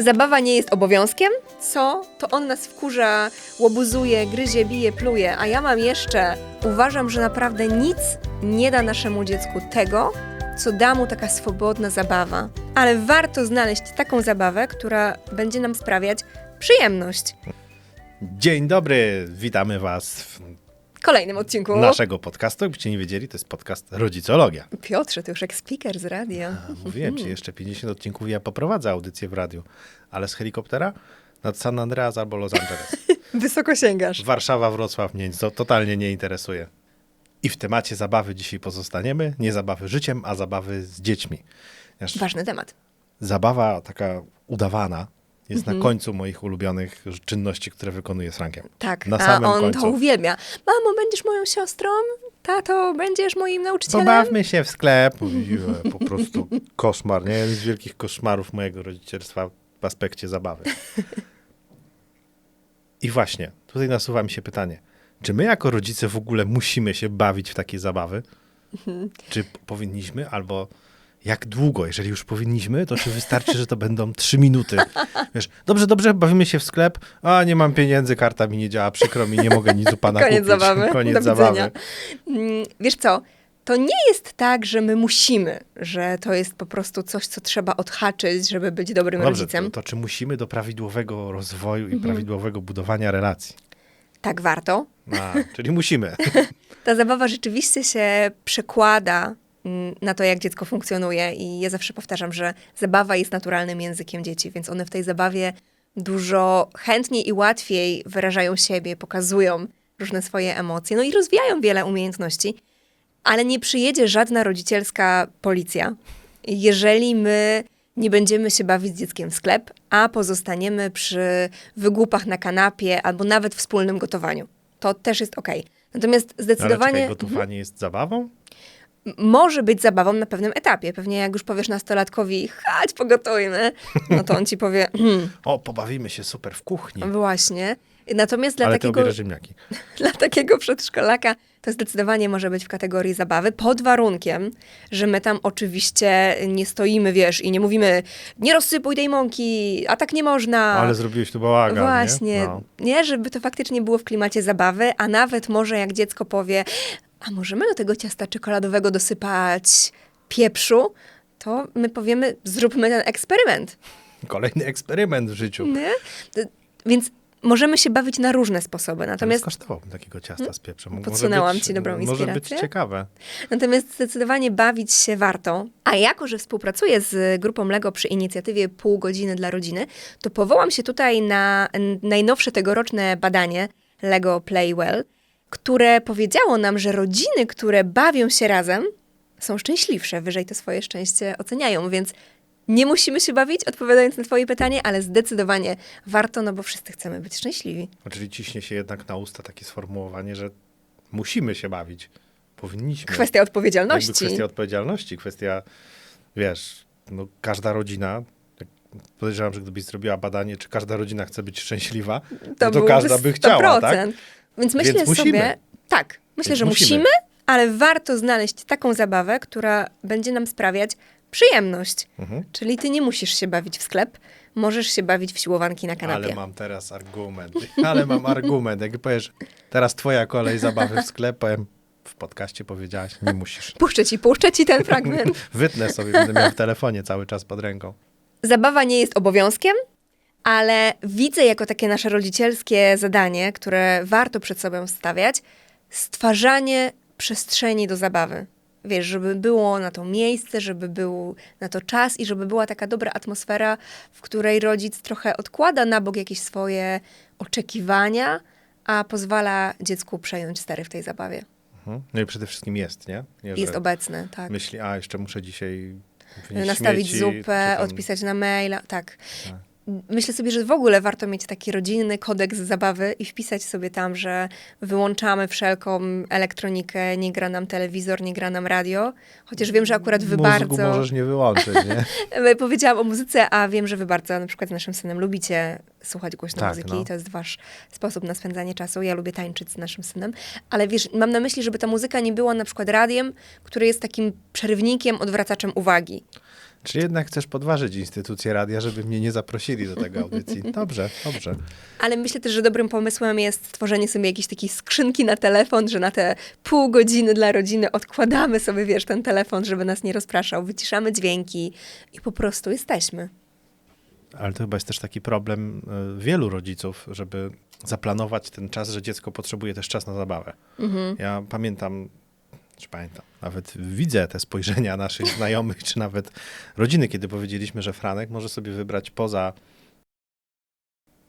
Zabawa nie jest obowiązkiem, co? To on nas wkurza, łobuzuje, gryzie, bije, pluje, a ja mam jeszcze. Uważam, że naprawdę nic nie da naszemu dziecku tego, co da mu taka swobodna zabawa. Ale warto znaleźć taką zabawę, która będzie nam sprawiać przyjemność. Dzień dobry, witamy Was w kolejnym odcinku. naszego podcastu. Jakbyście nie wiedzieli, to jest podcast Rodzicologia. Piotrze, ty już jak speaker z radia. A, Mówiłem ci, jeszcze 50 odcinków ja poprowadzę audycję w radiu, ale z helikoptera nad San Andreas albo Los Angeles. Wysoko sięgasz. Warszawa, Wrocław mnie to totalnie nie interesuje. I w temacie zabawy dzisiaj pozostaniemy. Nie zabawy życiem, a zabawy z dziećmi. Ważny temat. zabawa taka udawana jest Mhm. na końcu moich ulubionych czynności, które wykonuję z Frankiem. Tak, Na a samym on końcu. to uwielbia. Mamo, będziesz moją siostrą? Tato, będziesz moim nauczycielem? Pobawmy się w sklep. Po prostu koszmar, nie? Jeden z wielkich koszmarów mojego rodzicielstwa w aspekcie zabawy. I właśnie, tutaj nasuwa mi się pytanie. Czy my jako rodzice w ogóle musimy się bawić w takie zabawy? Czy p- powinniśmy, albo jak długo? Jeżeli już powinniśmy, to czy wystarczy, że to będą trzy minuty? Wiesz, dobrze, dobrze, bawimy się w sklep, a nie mam pieniędzy, karta mi nie działa, przykro mi, nie mogę nic u pana Koniec kupić. zabawy. Koniec Do zabawy. Mm, Wiesz co, to nie jest tak, że my musimy, że to jest po prostu coś, co trzeba odhaczyć, żeby być dobrym Dobrze, rodzicem. to, to czy musimy do prawidłowego rozwoju Mhm. i prawidłowego budowania relacji? Tak warto. A, czyli musimy. Ta zabawa rzeczywiście się przekłada na to, jak dziecko funkcjonuje i ja zawsze powtarzam, że zabawa jest naturalnym językiem dzieci, więc one w tej zabawie dużo chętniej i łatwiej wyrażają siebie, pokazują różne swoje emocje, no i rozwijają wiele umiejętności, ale nie przyjedzie żadna rodzicielska policja, jeżeli my nie będziemy się bawić z dzieckiem w sklep, a pozostaniemy przy wygłupach na kanapie albo nawet wspólnym gotowaniu. To też jest okej. Natomiast Ale zdecydowanie czekaj, gotowanie jest zabawą? Może być zabawą na pewnym etapie. Pewnie jak już powiesz nastolatkowi, chodź pogotujmy, no to on ci powie, hmm, O, pobawimy się super w kuchni. właśnie. Natomiast dla Ale takiego, dla takiego przedszkolaka to zdecydowanie może być w kategorii zabawy, pod warunkiem, że my tam oczywiście nie stoimy, wiesz, i nie mówimy, nie rozsypuj tej mąki, a tak nie można. Ale zrobiłeś tu bałagan, Właśnie, nie? No. nie, żeby to faktycznie było w klimacie zabawy, a nawet może jak dziecko powie, a możemy do tego ciasta czekoladowego dosypać pieprzu, to my powiemy, zróbmy ten eksperyment. Kolejny eksperyment w życiu. Nie? Więc możemy się bawić na różne sposoby. Natomiast skosztowałbym takiego ciasta z pieprzem. Podsunęłam być- ci dobrą Może być inspirację. ciekawe. Natomiast zdecydowanie bawić się warto. A jako, że współpracuję z grupą LEGO przy inicjatywie Pół godziny dla rodziny, to powołam się tutaj na najnowsze tegoroczne badanie LEGO Play Well, które powiedziało nam, że rodziny, które bawią się razem, są szczęśliwsze, wyżej to swoje szczęście oceniają, więc nie musimy się bawić, odpowiadając na twoje pytanie, ale zdecydowanie warto, no bo wszyscy chcemy być szczęśliwi. Czyli ciśnie się jednak na usta takie sformułowanie, że musimy się bawić. Powinniśmy. Kwestia odpowiedzialności. Jakby kwestia odpowiedzialności, kwestia, wiesz, no, każda rodzina, podejrzewam, że gdybyś zrobiła badanie, czy każda rodzina chce być szczęśliwa, no to każda by chciała, tak? Więc myślę Więc sobie, tak, myślę, Więc że musimy. musimy. ale warto znaleźć taką zabawę, która będzie nam sprawiać przyjemność. Mhm. Czyli ty nie musisz się bawić w sklep, możesz się bawić w siłowanki na kanapie. Ale mam teraz argument. Ale mam argument. Jak powiesz, teraz twoja kolej zabawy w sklepem, w podcaście powiedziałaś, nie musisz. Puszczę ci, puszczę ci ten fragment. Wytnę sobie, będę miał w telefonie cały czas pod ręką. Zabawa nie jest obowiązkiem, ale widzę jako takie nasze rodzicielskie zadanie, które warto przed sobą stawiać, stwarzanie przestrzeni do zabawy. Wiesz, żeby było na to miejsce, żeby był na to czas i żeby była taka dobra atmosfera, w której rodzic trochę odkłada na bok jakieś swoje oczekiwania, a pozwala dziecku przejąć stery w tej zabawie. Mhm. No i przede wszystkim jest, nie? nie Jest obecny, tak. Myśli, a jeszcze muszę dzisiaj nastawić śmieci, zupę, tam- odpisać na maila, tak. Tak. Myślę sobie, że w ogóle warto mieć taki rodzinny kodeks zabawy i wpisać sobie tam, że wyłączamy wszelką elektronikę, nie gra nam telewizor, nie gra nam radio. Chociaż wiem, że akurat wy Mózgu bardzo... możesz nie wyłączyć, nie? Powiedziałam o muzyce, a wiem, że wy bardzo na przykład z naszym synem lubicie słuchać głośno Tak, muzyki no. i to jest wasz sposób na spędzanie czasu. Ja lubię tańczyć z naszym synem, ale wiesz, mam na myśli, żeby ta muzyka nie była na przykład radiem, który jest takim przerywnikiem, odwracaczem uwagi. Czy jednak chcesz podważyć instytucję radia, żeby mnie nie zaprosili do tego audycji? Dobrze, dobrze. Ale myślę też, że dobrym pomysłem jest stworzenie sobie jakiejś takiej skrzynki na telefon, że na te pół godziny dla rodziny odkładamy sobie, wiesz, ten telefon, żeby nas nie rozpraszał, wyciszamy dźwięki i po prostu jesteśmy. Ale to chyba jest też taki problem y, wielu rodziców, żeby zaplanować ten czas, że dziecko potrzebuje też czas na zabawę. Mhm. Ja pamiętam, czy pamiętam, nawet widzę te spojrzenia naszych znajomych, czy nawet rodziny, kiedy powiedzieliśmy, że Franek może sobie wybrać poza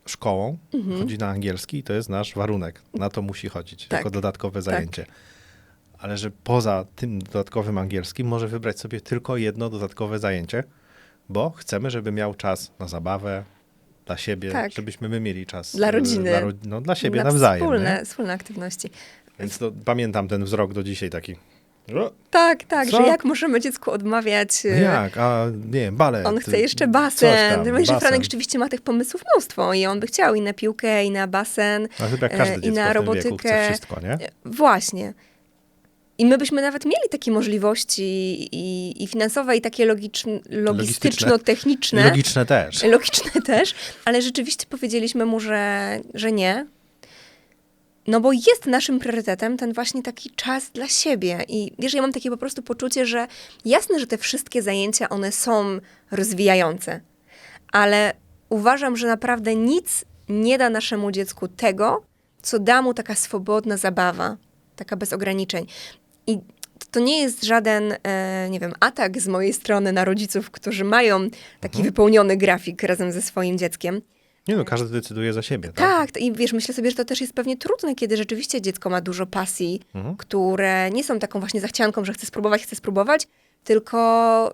szkołą, Mhm. chodzi na angielski i to jest nasz warunek. Na to musi chodzić, Tak. jako dodatkowe zajęcie. Ale że poza tym dodatkowym angielskim może wybrać sobie tylko jedno dodatkowe zajęcie, bo chcemy, żeby miał czas na zabawę, dla siebie, Tak. żebyśmy my mieli czas. Dla rodziny. Dla, no, dla siebie na nawzajem. Wspólne, nie? wspólne aktywności. Więc pamiętam ten wzrok do dzisiaj taki. O, Tak, tak, Co? że jak możemy dziecku odmawiać... no e, jak? A nie wiem, balet. On chce jeszcze basen. tam, że basen. Franek rzeczywiście ma tych pomysłów mnóstwo i on by chciał i na piłkę, i na basen. A chyba jak e, każde i na robotykę. wszystko, nie? E, Właśnie. I my byśmy nawet mieli takie możliwości i, i finansowe, i takie logistyczno-techniczne. Logiczne też. Logiczne też, ale rzeczywiście powiedzieliśmy mu, że, że nie. No bo jest naszym priorytetem ten właśnie taki czas dla siebie. I wiesz, ja mam takie po prostu poczucie, że jasne, że te wszystkie zajęcia, one są rozwijające, ale uważam, że naprawdę nic nie da naszemu dziecku tego, co da mu taka swobodna zabawa, taka bez ograniczeń. I to nie jest żaden, e, nie wiem, atak z mojej strony na rodziców, którzy mają taki wypełniony grafik razem ze swoim dzieckiem. Nie no, każdy decyduje za siebie, tak? Tak, i wiesz, myślę sobie, że to też jest pewnie trudne, kiedy rzeczywiście dziecko ma dużo pasji, Mhm. które nie są taką właśnie zachcianką, że chce spróbować, chce spróbować, tylko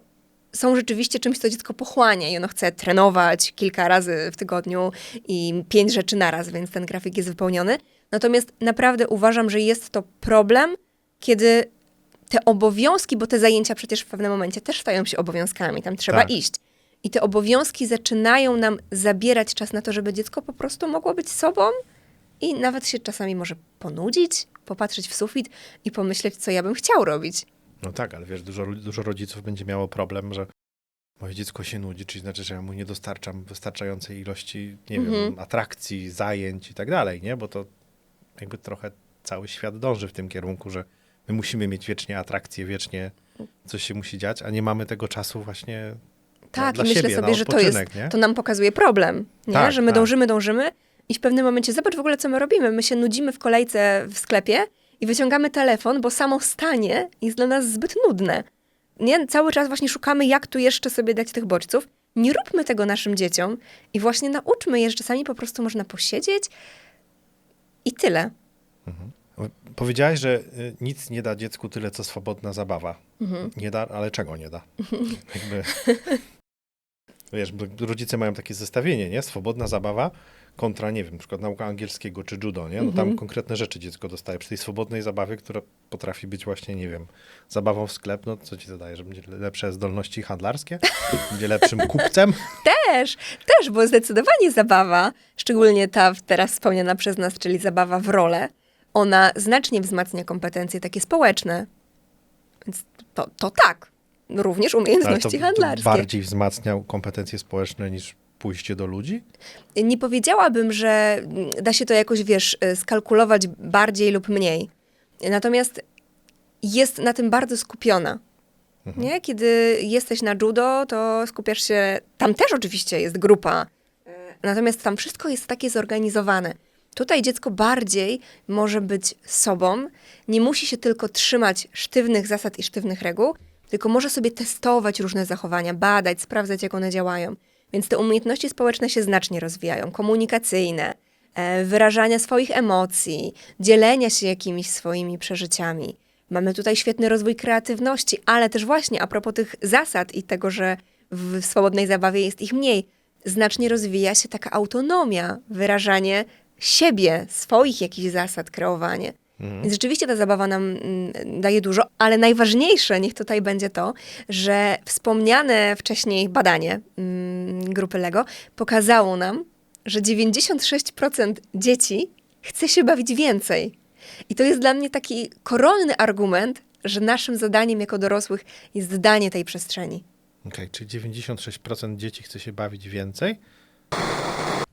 są rzeczywiście czymś, co dziecko pochłania i ono chce trenować kilka razy w tygodniu i pięć rzeczy naraz, więc ten grafik jest wypełniony. Natomiast naprawdę uważam, że jest to problem, kiedy te obowiązki, bo te zajęcia przecież w pewnym momencie też stają się obowiązkami, tam trzeba Tak. iść. I te obowiązki zaczynają nam zabierać czas na to, żeby dziecko po prostu mogło być sobą i nawet się czasami może ponudzić, popatrzeć w sufit i pomyśleć, co ja bym chciał robić. No tak, ale wiesz, dużo, dużo rodziców będzie miało problem, że moje dziecko się nudzi, czyli znaczy, że ja mu nie dostarczam wystarczającej ilości, nie wiem, Mhm. atrakcji, zajęć i tak dalej, nie? Bo to jakby trochę cały świat dąży w tym kierunku, że my musimy mieć wiecznie atrakcje, wiecznie coś się musi dziać, a nie mamy tego czasu właśnie Tak, dla i myślę siebie, sobie, że to jest, nie? to nam pokazuje problem, nie? Tak, że my tak. dążymy, dążymy i w pewnym momencie, zobacz w ogóle, co my robimy. My się nudzimy w kolejce w sklepie i wyciągamy telefon, bo samo stanie jest dla nas zbyt nudne. Nie? Cały czas właśnie szukamy, jak tu jeszcze sobie dać tych bodźców. Nie róbmy tego naszym dzieciom i właśnie nauczmy je, że czasami po prostu można posiedzieć i tyle. Powiedziałaś, że y, nic nie da dziecku tyle, co swobodna zabawa. Mhm. Nie da, ale czego nie da? Jakby, wiesz, rodzice mają takie zestawienie, nie? Swobodna zabawa kontra, nie wiem, na przykład nauka angielskiego czy judo, nie? No tam Mhm. konkretne rzeczy dziecko dostaje. Przy tej swobodnej zabawie, która potrafi być właśnie, nie wiem, zabawą w sklep, no co ci to daje, że będzie lepsze zdolności handlarskie? Będzie lepszym kupcem? Też, też, bo zdecydowanie zabawa, szczególnie ta teraz wspomniana przez nas, czyli zabawa w rolę, ona znacznie wzmacnia kompetencje takie społeczne. Więc to, to tak, również umiejętności handlarskie. bardziej wzmacniał kompetencje społeczne niż pójście do ludzi? Nie powiedziałabym, że da się to jakoś, wiesz, y, skalkulować bardziej lub mniej. Natomiast jest na tym bardzo skupiona. Nie? Kiedy jesteś na judo, to skupiasz się. Tam też oczywiście jest grupa, y, natomiast tam wszystko jest takie zorganizowane. Tutaj dziecko bardziej może być sobą, nie musi się tylko trzymać sztywnych zasad i sztywnych reguł, tylko może sobie testować różne zachowania, badać, sprawdzać, jak one działają. Więc te umiejętności społeczne się znacznie rozwijają, komunikacyjne, e, wyrażania swoich emocji, dzielenia się jakimiś swoimi przeżyciami. Mamy tutaj świetny rozwój kreatywności, ale też właśnie a propos tych zasad i tego, że w swobodnej zabawie jest ich mniej, znacznie rozwija się taka autonomia, wyrażanie siebie, swoich jakichś zasad, kreowanie. Więc rzeczywiście ta zabawa nam mm, daje dużo, ale najważniejsze, niech tutaj będzie to, że wspomniane wcześniej badanie mm, grupy Lego pokazało nam, że 96% dzieci chce się bawić więcej. I to jest dla mnie taki koronny argument, że naszym zadaniem jako dorosłych jest danie tej przestrzeni. Okej, czyli 96% dzieci chce się bawić więcej?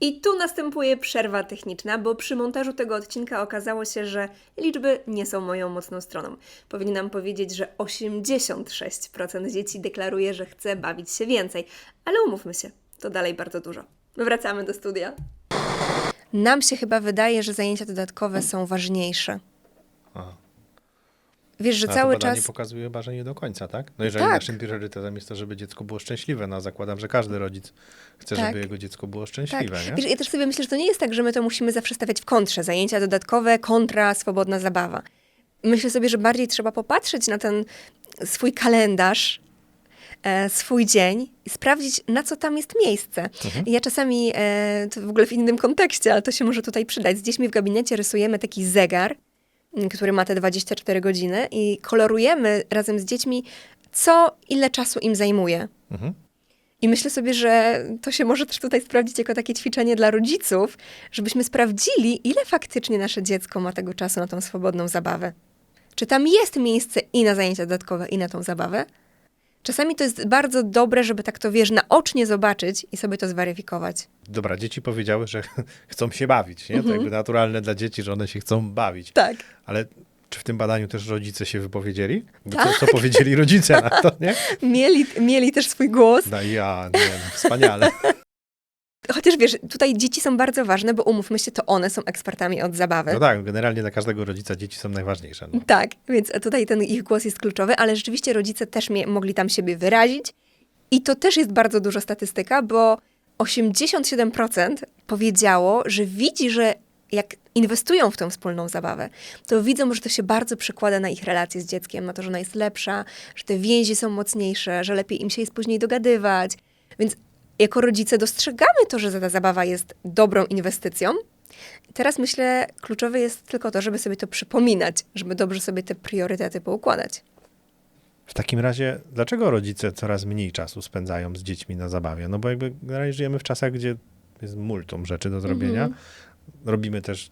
I tu następuje przerwa techniczna, bo przy montażu tego odcinka okazało się, że liczby nie są moją mocną stroną. Powinnam powiedzieć, że 86% dzieci deklaruje, że chce bawić się więcej, ale umówmy się, to dalej bardzo dużo. Wracamy do studia. Nam się chyba wydaje, że zajęcia dodatkowe są ważniejsze. Wiesz, że A cały to czas. pokazuje chyba, że nie do końca, tak? No jeżeli Tak. naszym priorytetem jest to, żeby dziecko było szczęśliwe, no zakładam, że każdy rodzic chce, Tak. żeby jego dziecko było Tak. szczęśliwe, nie? Wiesz, ja też sobie myślę, że to nie jest tak, że my to musimy zawsze stawiać w kontrze. Zajęcia dodatkowe kontra swobodna zabawa. Myślę sobie, że bardziej trzeba popatrzeć na ten swój kalendarz, e, swój dzień i sprawdzić, na co tam jest miejsce. Mhm. Ja czasami, e, to w ogóle w innym kontekście, ale to się może tutaj przydać, z dziećmi w gabinecie rysujemy taki zegar, który ma te 24 godziny i kolorujemy razem z dziećmi, co ile czasu im zajmuje. Mhm. I myślę sobie, że to się może też tutaj sprawdzić jako takie ćwiczenie dla rodziców, żebyśmy sprawdzili, ile faktycznie nasze dziecko ma tego czasu na tą swobodną zabawę. Czy tam jest miejsce i na zajęcia dodatkowe, i na tą zabawę? Czasami to jest bardzo dobre, żeby tak to, wiesz, naocznie zobaczyć i sobie to zweryfikować. Dobra, dzieci powiedziały, że chcą się bawić, nie? Mhm. To jakby naturalne dla dzieci, że one się chcą bawić. Tak. Ale czy w tym badaniu też rodzice się wypowiedzieli? Bo Tak. Co, co powiedzieli rodzice na to, nie? Mieli, mieli też swój głos. No ja, nie, no, wspaniale. Chociaż wiesz, tutaj dzieci są bardzo ważne, bo umówmy się, to one są ekspertami od zabawy. No tak, generalnie dla każdego rodzica dzieci są najważniejsze. No. Tak, więc tutaj ten ich głos jest kluczowy, ale rzeczywiście rodzice też mogli tam siebie wyrazić. I to też jest bardzo duża statystyka, bo 87% powiedziało, że widzi, że jak inwestują w tą wspólną zabawę, to widzą, że to się bardzo przekłada na ich relacje z dzieckiem, na to, że ona jest lepsza, że te więzi są mocniejsze, że lepiej im się jest później dogadywać. Więc jako rodzice dostrzegamy to, że ta zabawa jest dobrą inwestycją, Teraz myślę, kluczowe jest tylko to, żeby sobie to przypominać, żeby dobrze sobie te priorytety poukładać. W takim razie, dlaczego rodzice coraz mniej czasu spędzają z dziećmi na zabawie? No bo jakby generalnie żyjemy w czasach, gdzie jest multum rzeczy do zrobienia. Mhm. Robimy też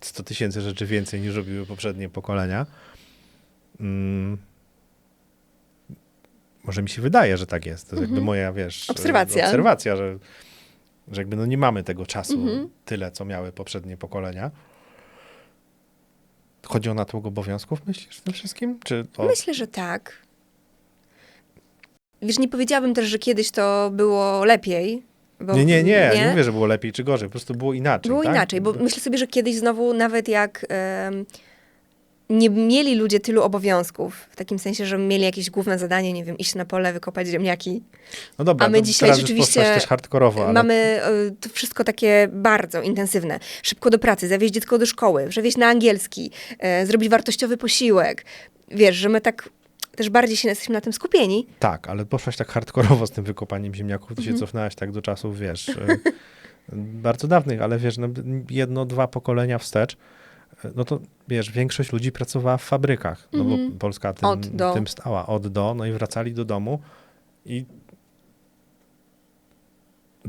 100 tysięcy rzeczy więcej niż robiły poprzednie pokolenia. Mm. Może mi się wydaje, że tak jest. To jest jakby Mhm. moja, wiesz, Obserwacja. obserwacja że, że jakby no nie mamy tego czasu Mhm. tyle, co miały poprzednie pokolenia. Chodzi o natłok obowiązków, myślisz, w tym wszystkim? Czy o... Myślę, że tak. Wiesz, nie powiedziałabym też, że kiedyś to było lepiej. Bo Nie, nie, nie, nie mówię, że było lepiej czy gorzej, po prostu było inaczej. Było tak? inaczej, bo myślę sobie, że kiedyś znowu nawet jak nie mieli ludzie tylu obowiązków, w takim sensie, że mieli jakieś główne zadanie, nie wiem, iść na pole, wykopać ziemniaki, No dobra, A my dzisiaj rzeczywiście też hardkorowo, ale Mamy y, to wszystko takie bardzo intensywne. Szybko do pracy, zawieźć dziecko do szkoły, przewieźć na angielski, e, zrobić wartościowy posiłek. Wiesz, że my tak też bardziej się jesteśmy na tym skupieni. tak, ale poszłaś tak hardkorowo z tym wykopaniem ziemniaków, to się Mhm. cofnęłaś tak do czasów, wiesz, y, bardzo dawnych, ale wiesz, no, jedno, dwa pokolenia wstecz, no to wiesz, większość ludzi pracowała w fabrykach, no bo Polska tym, Od do. tym stała, od do, no i wracali do domu i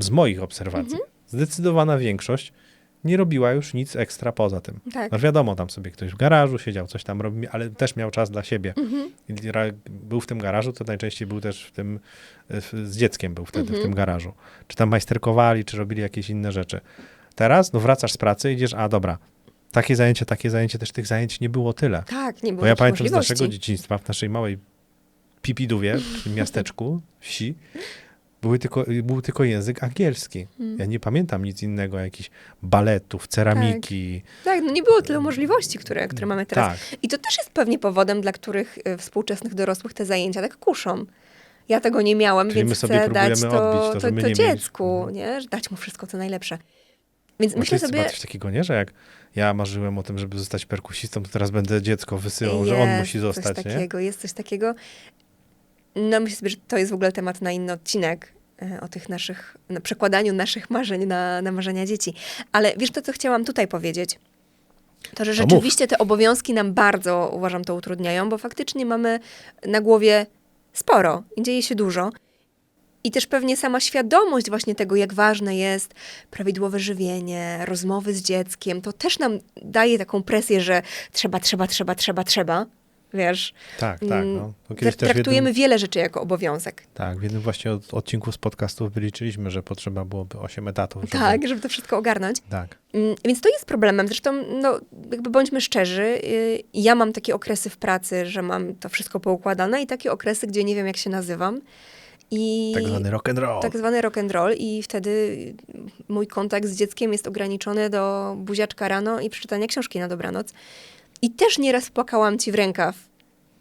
z moich obserwacji, Mhm. zdecydowana większość nie robiła już nic ekstra poza tym. Tak. No wiadomo, tam sobie ktoś w garażu siedział, coś tam robił, ale też miał czas dla siebie. Mhm. Był w tym garażu, to najczęściej był też w tym, w, z dzieckiem był wtedy w Mhm. tym garażu. Czy tam majsterkowali, czy robili jakieś inne rzeczy. Teraz, no wracasz z pracy, idziesz, a dobra, takie zajęcie, takie zajęcie, też tych zajęć nie było tyle. Tak, nie było Bo ja pamiętam z naszego dzieciństwa, w naszej małej Pipidówie, w tym miasteczku, wsi, były tylko, był tylko język angielski. Mm. Ja nie pamiętam nic innego, jakichś baletów, ceramiki. Tak, no nie było tylu możliwości, które, które mamy teraz. Tak. I to też jest pewnie powodem, dla których e, współczesnych dorosłych te zajęcia tak kuszą. Ja tego nie miałam, Czyli więc chcę dać to, to, to, to nie dziecku, mieliśmy. nie? Że Dać mu wszystko, co najlepsze. Więc Myślę sobie... coś takiego, nie? Że jak ja marzyłem o tym, żeby zostać perkusistą, to teraz będę dziecko wysyłał, że on Jest musi zostać, coś nie? takiego, jest coś takiego. No myślę sobie, że to jest w ogóle temat na inny odcinek e, o tych naszych, na przekładaniu naszych marzeń na, na marzenia dzieci. Ale wiesz to, co chciałam tutaj powiedzieć? To, że mów. rzeczywiście te obowiązki nam bardzo, uważam, to utrudniają, bo faktycznie mamy na głowie sporo i dzieje się dużo. I też pewnie sama świadomość właśnie tego, jak ważne jest prawidłowe żywienie, rozmowy z dzieckiem, to też nam daje taką presję, że trzeba, trzeba, trzeba, trzeba, trzeba. wiesz. Tak, tak. Mm, No. Traktujemy jednym, wiele rzeczy jako obowiązek. tak, w jednym właśnie od, odcinku z podcastów wyliczyliśmy, że potrzeba byłoby 8 etatów. Żeby, Tak, żeby to wszystko ogarnąć. Tak. Mm, Więc to jest problemem. Zresztą, no, jakby bądźmy szczerzy, y, ja mam takie okresy w pracy, że mam to wszystko poukładane i takie okresy, gdzie nie wiem, jak się nazywam. I Tak zwany rock and roll. tak zwany rock and roll i wtedy mój kontakt z dzieckiem jest ograniczony do buziaczka rano i przeczytania książki na dobranoc. I też nieraz płakałam ci w rękaw,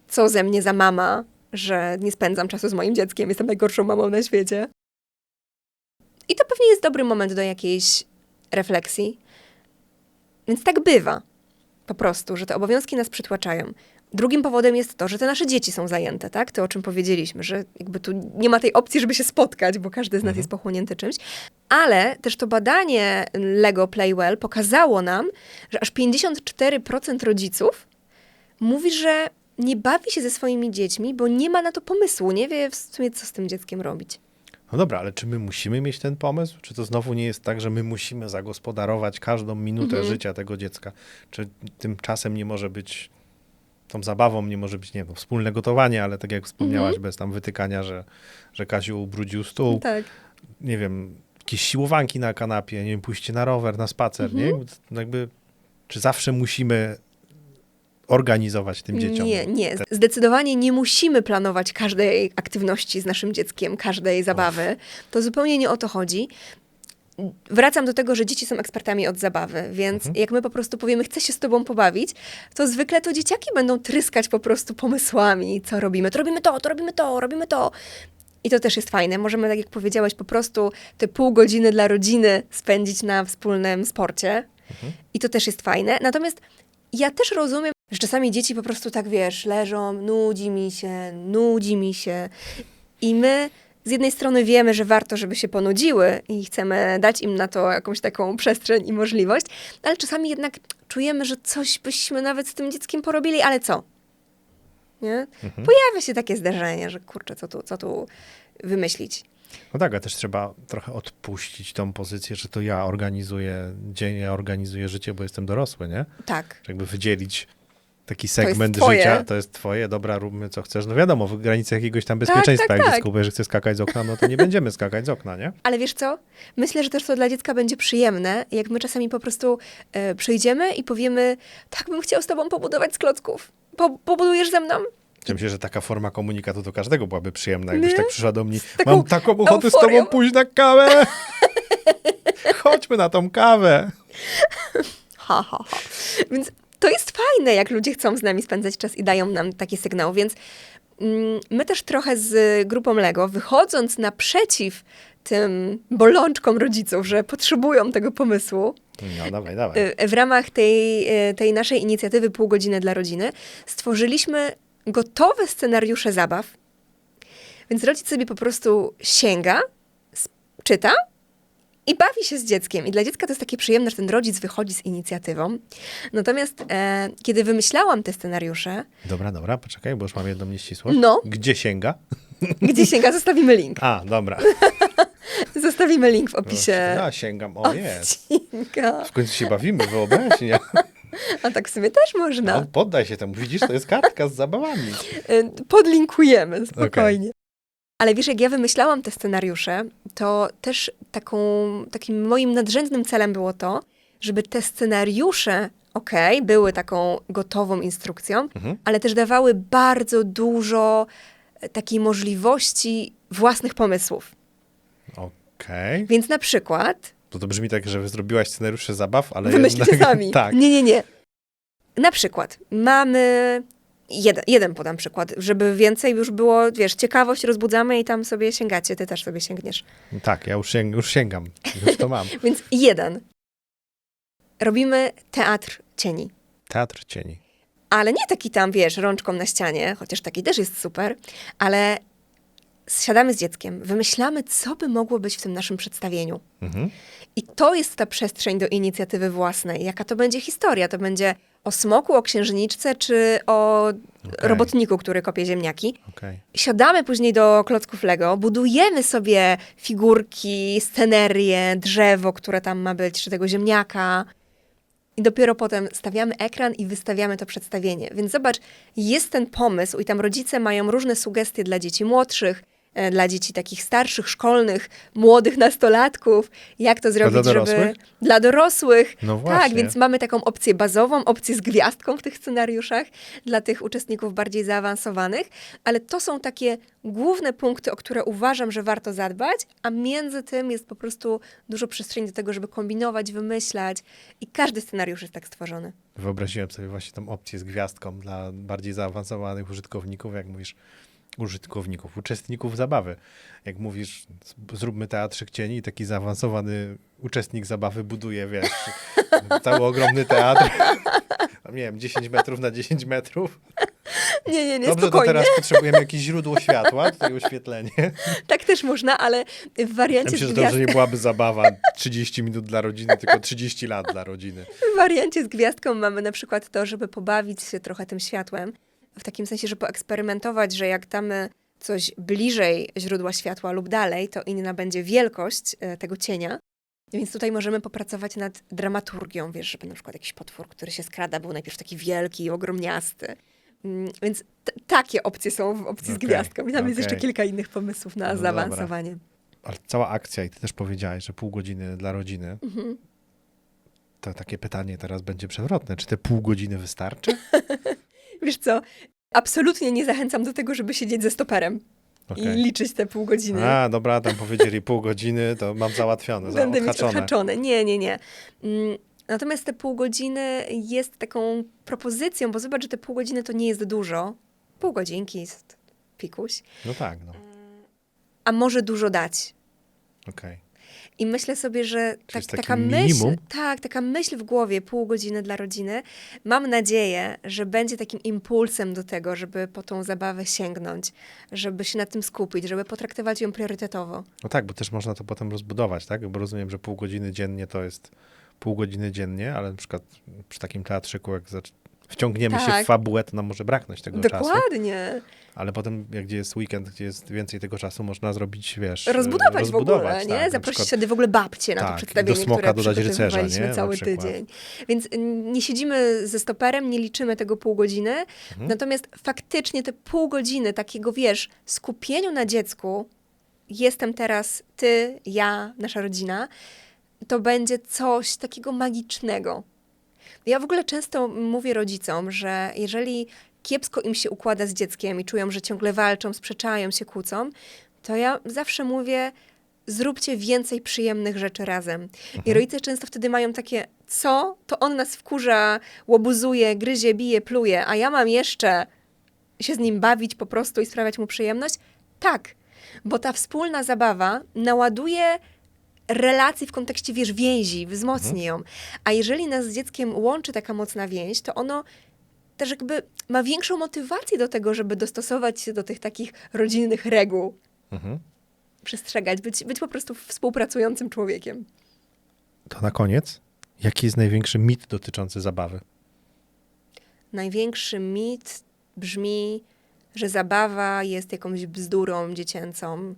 co ze mnie za mama, że nie spędzam czasu z moim dzieckiem, jestem najgorszą mamą na świecie. I to pewnie jest dobry moment do jakiejś refleksji. Więc tak bywa. Po prostu, że te obowiązki nas przytłaczają. Drugim powodem jest to, że te nasze dzieci są zajęte, tak? To, o czym powiedzieliśmy, że jakby tu nie ma tej opcji, żeby się spotkać, bo każdy z nas jest pochłonięty czymś. Ale też to badanie Lego Playwell pokazało nam, że aż 54% rodziców mówi, że nie bawi się ze swoimi dziećmi, bo nie ma na to pomysłu, nie wie w sumie, co z tym dzieckiem robić. No dobra, ale czy my musimy mieć ten pomysł? Czy to znowu nie jest tak, że my musimy zagospodarować każdą minutę Mhm. życia tego dziecka? Czy tym czasem nie może być, tą zabawą nie może być, nie wiem, wspólne gotowanie, ale tak jak wspomniałaś, Mhm. bez tam wytykania, że, że Kaziu ubrudził stół, Tak. nie wiem, jakieś siłowanki na kanapie, nie wiem, pójście na rower, na spacer, Mhm. nie? No Jakby, czy zawsze musimy organizować tym dzieciom? Nie, nie. Zdecydowanie nie musimy planować każdej aktywności z naszym dzieckiem, każdej zabawy. To zupełnie nie o to chodzi. Wracam do tego, że dzieci są ekspertami od zabawy, więc Mhm. jak my po prostu powiemy, chcę się z tobą pobawić, to zwykle to dzieciaki będą tryskać po prostu pomysłami, co robimy. To robimy to, to robimy to, robimy to. I to też jest fajne. Możemy, tak jak powiedziałaś, po prostu te pół godziny dla rodziny spędzić na wspólnym sporcie. I to też jest fajne. Natomiast ja też rozumiem, że czasami dzieci po prostu tak, wiesz, leżą, nudzi mi się, nudzi mi się. I my z jednej strony wiemy, że warto, żeby się ponudziły i chcemy dać im na to jakąś taką przestrzeń i możliwość, ale czasami jednak czujemy, że coś byśmy nawet z tym dzieckiem porobili, ale co? Nie? Pojawia się takie zdarzenie, że kurczę, co tu, co tu wymyślić. No tak, a też trzeba trochę odpuścić tą pozycję, że to ja organizuję dzień, ja organizuję życie, bo jestem dorosły, nie? Tak. Jakby wydzielić taki segment twoje. życia, to jest twoje, dobra, róbmy co chcesz. No wiadomo, w granicach jakiegoś tam bezpieczeństwa, tak, jak tak. dziecko że chce skakać z okna, no to nie będziemy skakać z okna, nie? Ale wiesz co? Myślę, że też to dla dziecka będzie przyjemne, jak my czasami po prostu e, przyjdziemy i powiemy, tak bym chciał z tobą pobudować z klocków. Po, pobudujesz ze mną? Ja myślę, że taka forma komunikatu do każdego byłaby przyjemna, jakbyś Nie? tak przyszła do mnie, taką mam taką ochotę z euforią. tobą pójść na kawę. Chodźmy na tą kawę. Ha, ha, ha. Więc to jest fajne, jak ludzie chcą z nami spędzać czas i dają nam taki sygnał, więc mm, my też trochę z grupą Lego, wychodząc naprzeciw tym bolączkom rodziców, że potrzebują tego pomysłu, No dawaj, dawaj. Y, w ramach tej, y, tej naszej inicjatywy Pół godziny dla rodziny stworzyliśmy gotowe scenariusze zabaw. Więc rodzic sobie po prostu sięga, czyta i bawi się z dzieckiem. I dla dziecka to jest takie przyjemne, że ten rodzic wychodzi z inicjatywą. Natomiast e, kiedy wymyślałam te scenariusze, Dobra, dobra, poczekaj, bo już mam jedną nieścisłość. No. Gdzie sięga? gdzie sięga, zostawimy link. A, dobra. Zostawimy link w opisie. Ja sięgam, o jest. W końcu się bawimy, wyobraźnia. A tak w sumie też można. No, poddaj się temu. Widzisz, to jest kartka z zabawami. Y, Podlinkujemy spokojnie. Ale wiesz, jak ja wymyślałam te scenariusze, to też taką, takim moim nadrzędnym celem było to, żeby te scenariusze, okej, były taką gotową instrukcją, Mhm. ale też dawały bardzo dużo e, takiej możliwości własnych pomysłów. Okej. Więc na przykład To to brzmi tak, że zrobiłaś scenariusze zabaw, ale Wymyślicie jednak... sami. Tak. Nie, nie, nie. Na przykład mamy. Jeden, jeden podam przykład, żeby więcej już było, wiesz, ciekawość rozbudzamy i tam sobie sięgacie, ty też sobie sięgniesz. Tak, ja już, sięg, już sięgam. Już to mam. Więc jeden. Robimy teatr cieni. Teatr cieni. Ale nie taki tam, wiesz, rączką na ścianie, chociaż taki też jest super, ale siadamy z dzieckiem, wymyślamy, co by mogło być w tym naszym przedstawieniu. Mhm. I to jest ta przestrzeń do inicjatywy własnej. Jaka to będzie historia? To będzie o smoku, o księżniczce, czy o Okej. robotniku, który kopie ziemniaki. Okej. Siadamy później do klocków Lego, budujemy sobie figurki, scenerię, drzewo, które tam ma być, czy tego ziemniaka. I dopiero potem stawiamy ekran i wystawiamy to przedstawienie. Więc zobacz, jest ten pomysł i tam rodzice mają różne sugestie dla dzieci młodszych, dla dzieci takich starszych, szkolnych, młodych nastolatków, jak to zrobić, dla dorosłych? żeby... Dla dorosłych. No Tak, właśnie. więc mamy taką opcję bazową, opcję z gwiazdką w tych scenariuszach dla tych uczestników bardziej zaawansowanych, ale to są takie główne punkty, o które uważam, że warto zadbać, a między tym jest po prostu dużo przestrzeni do tego, żeby kombinować, wymyślać i każdy scenariusz jest tak stworzony. Wyobraziłem sobie właśnie tą opcję z gwiazdką dla bardziej zaawansowanych użytkowników, jak mówisz, użytkowników, uczestników zabawy. Jak mówisz, zróbmy teatrzyk cieni i taki zaawansowany uczestnik zabawy buduje, wiesz, cały ogromny teatr. Tam, nie wiem, 10 metrów na 10 metrów. Nie, nie, nie, Dobrze, to spokojnie. teraz potrzebujemy jakieś źródło światła, tutaj oświetlenie. Tak też można, ale w Ja wariancie, myślę, z że to, że nie byłaby zabawa 30 minut dla rodziny, tylko 30 lat dla rodziny. w wariancie z gwiazdką mamy na przykład to, żeby pobawić się trochę tym światłem, w takim sensie, że poeksperymentować, że jak damy coś bliżej źródła światła lub dalej, to inna będzie wielkość e, tego cienia. Więc tutaj możemy popracować nad dramaturgią, wiesz, żeby na przykład jakiś potwór, który się skrada, był najpierw taki wielki i ogromniasty. Mm, Więc takie opcje są w opcji z Okej, gwiazdką. I tam jest jeszcze kilka innych pomysłów na No dobra. zaawansowanie. Ale cała akcja, i ty też powiedziałeś, że pół godziny dla rodziny, Mhm. to takie pytanie teraz będzie przewrotne. Czy te pół godziny wystarczy? Wiesz co, absolutnie nie zachęcam do tego, żeby siedzieć ze stoperem i Okej. liczyć te pół godziny. A, dobra, tam powiedzieli pół godziny, to mam załatwione, za- Będę mieć odhaczone. odhaczone. Nie, nie, nie. Mm, Natomiast te pół godziny jest taką propozycją, bo zobacz, że te pół godziny to nie jest dużo. Pół godzinki jest pikuś. No tak, no, A może dużo dać. okej. I myślę sobie, że tak, taka minimum? myśl, tak, taka myśl w głowie, pół godziny dla rodziny, mam nadzieję, że będzie takim impulsem do tego, żeby po tą zabawę sięgnąć, żeby się na tym skupić, żeby potraktować ją priorytetowo. No tak, bo też można to potem rozbudować, tak? Bo rozumiem, że pół godziny dziennie to jest pół godziny dziennie, ale na przykład przy takim teatrzyku, jak wciągniemy się Tak. w fabułę, to nam może braknąć tego czasu. Dokładnie. Ale potem, jak gdzie jest weekend, gdzie jest więcej tego czasu, można zrobić, wiesz... Rozbudować, rozbudować w ogóle, nie? tak, na Zaprosić przykład- wtedy w ogóle babcie na Tak, to przedstawienie, do smoka które dodać rycerza, nie? Cały tydzień. Więc nie siedzimy ze stoperem, nie liczymy tego pół godziny, Mhm. natomiast faktycznie te pół godziny takiego, wiesz, skupieniu na dziecku, jestem teraz ty, ja, nasza rodzina, to będzie coś takiego magicznego. Ja w ogóle często mówię rodzicom, że jeżeli kiepsko im się układa z dzieckiem i czują, że ciągle walczą, sprzeczają się, kłócą, to ja zawsze mówię, zróbcie więcej przyjemnych rzeczy razem. I rodzice często wtedy mają takie, co? To on nas wkurza, łobuzuje, gryzie, bije, pluje, a ja mam jeszcze się z nim bawić po prostu i sprawiać mu przyjemność? Tak, bo ta wspólna zabawa naładuje relacji w kontekście, wiesz, więzi, wzmocni ją. A jeżeli nas z dzieckiem łączy taka mocna więź, to ono też jakby ma większą motywację do tego, żeby dostosować się do tych takich rodzinnych reguł, Mhm. przestrzegać, być, być po prostu współpracującym człowiekiem. To na koniec, jaki jest największy mit dotyczący zabawy? Największy mit brzmi, że zabawa jest jakąś bzdurą dziecięcą.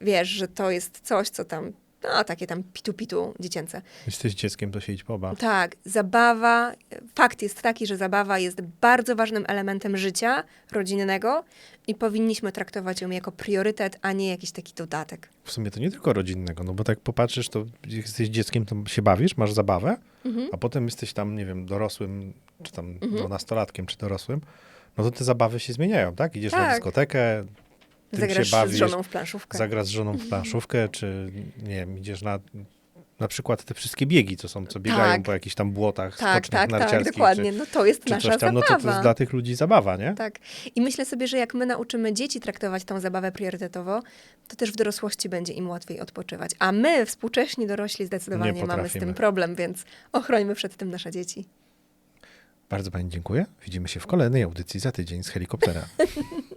Wiesz, że to jest coś, co tam, no takie tam pitu-pitu dziecięce. Jesteś dzieckiem, to się idź pobaw. Tak, zabawa, fakt jest taki, że zabawa jest bardzo ważnym elementem życia rodzinnego i powinniśmy traktować ją jako priorytet, a nie jakiś taki dodatek. W sumie to nie tylko rodzinnego, no bo tak popatrzysz, to jesteś dzieckiem, to się bawisz, masz zabawę, Mhm. a potem jesteś tam, nie wiem, dorosłym, czy tam no, nastolatkiem, czy dorosłym, no to te zabawy się zmieniają, tak? Idziesz na Tak. dyskotekę, tym Zagrasz się bawisz, z żoną w planszówkę. zagrasz z żoną w planszówkę, czy nie wiem, idziesz na na przykład te wszystkie biegi, co są, co biegają Tak. po jakichś tam błotach, tak, skoczniach tak, tak, narciarskich, dokładnie. czy, No to jest nasza tam, no zabawa. to, to jest dla tych ludzi zabawa, nie? Tak. I myślę sobie, że jak my nauczymy dzieci traktować tą zabawę priorytetowo, to też w dorosłości będzie im łatwiej odpoczywać. A my, współcześni dorośli, zdecydowanie mamy z tym problem, więc ochrońmy przed tym nasze dzieci. Bardzo Pani dziękuję. Widzimy się w kolejnej audycji za tydzień z helikoptera.